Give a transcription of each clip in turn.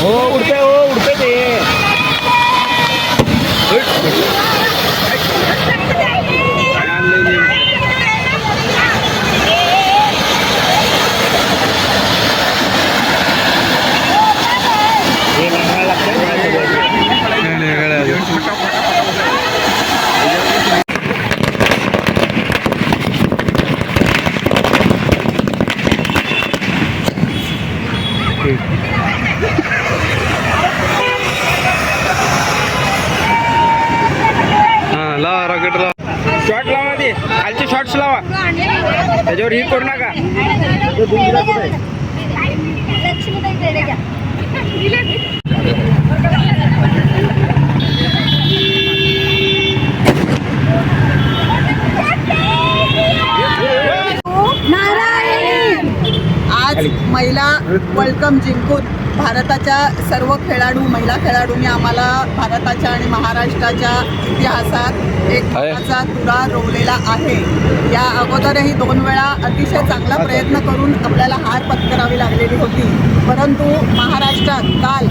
हो उडते हो उडते हा लावा रॉकेट लावा. शॉर्ट लावा ते खालचे शॉर्ट्स लावा. त्याच्यावर ही करू नका. लक्ष्मी महिला वर्ल्ड कप जिंकून भारताच्या सर्व खेळाडू महिला खेळाडूंनी आम्हाला भारताच्या आणि महाराष्ट्राच्या इतिहासात एक. मोलाचा तुरा रोवलेला आहे. या अगोदरही दोन वेळा अतिशय चांगला प्रयत्न करून आपल्याला हार पत्करावी लागलेली होती. परंतु महाराष्ट्रात काल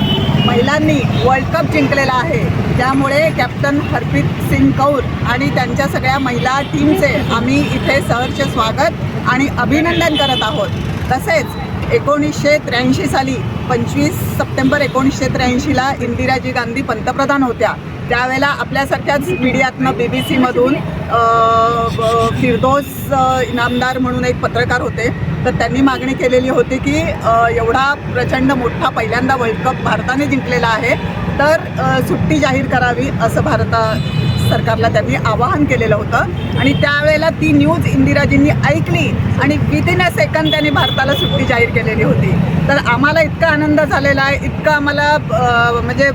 महिलांनी वर्ल्ड कप जिंकलेला आहे. त्यामुळे कॅप्टन हरप्रीत सिंग कौर आणि त्यांच्या सगळ्या महिला टीमचे आम्ही इथे सहर्ष स्वागत आणि अभिनंदन करत आहोत. तसेच एकोणीसशे त्र्याऐंशी साली पंचवीस सप्टेंबर एकोणीसशे त्र्याऐंशीला इंदिराजी गांधी पंतप्रधान होत्या. त्यावेळेला आपल्यासारख्याच मीडियातनं बी बी सीमधून फिरदोस इनामदार म्हणून एक पत्रकार होते. तर त्यांनी मागणी केलेली होती की एवढा प्रचंड मोठा पहिल्यांदा वर्ल्ड कप भारताने जिंकलेला आहे. तर सुट्टी जाहीर करावी असं भारता सरकारला त्यांनी आवाहन केलेलं होतं. आणि त्यावेळेला ती न्यूज इंदिराजींनी ऐकली आणि विदिन अ सेकंद त्यांनी भारताला सुट्टी जाहीर केलेली होती. तर आम्हाला इतका आनंद झालेला आहे इतका आम्हाला म्हणजे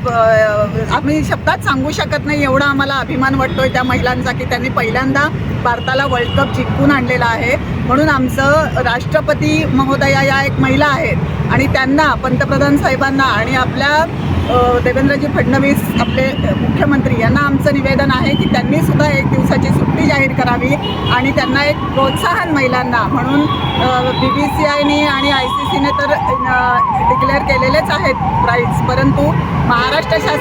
आम्ही शब्दात सांगू शकत नाही एवढा आम्हाला अभिमान वाटतोय त्या महिलांचा की त्यांनी पहिल्यांदा भारताला वर्ल्ड कप जिंकून आणलेला आहे. म्हणून आमचं राष्ट्रपती महोदया या एक महिला आहेत. आणि त्यांना पंतप्रधान साहेबांना आणि आपल्या देवेंद्रजी फडणवीस आपले मुख्यमंत्री यांना आमचं निवेदन आहे की त्यांनी सुद्धा एक दिवसाची सुट्टी जाहीर करावी आणि त्यांना एक प्रोत्साहन महिलांना म्हणून बी बी सी आयने आणि आय सी सीने तर डिक्लेअर केलेलेच आहेत प्राईज परंतु महाराष्ट्र शासन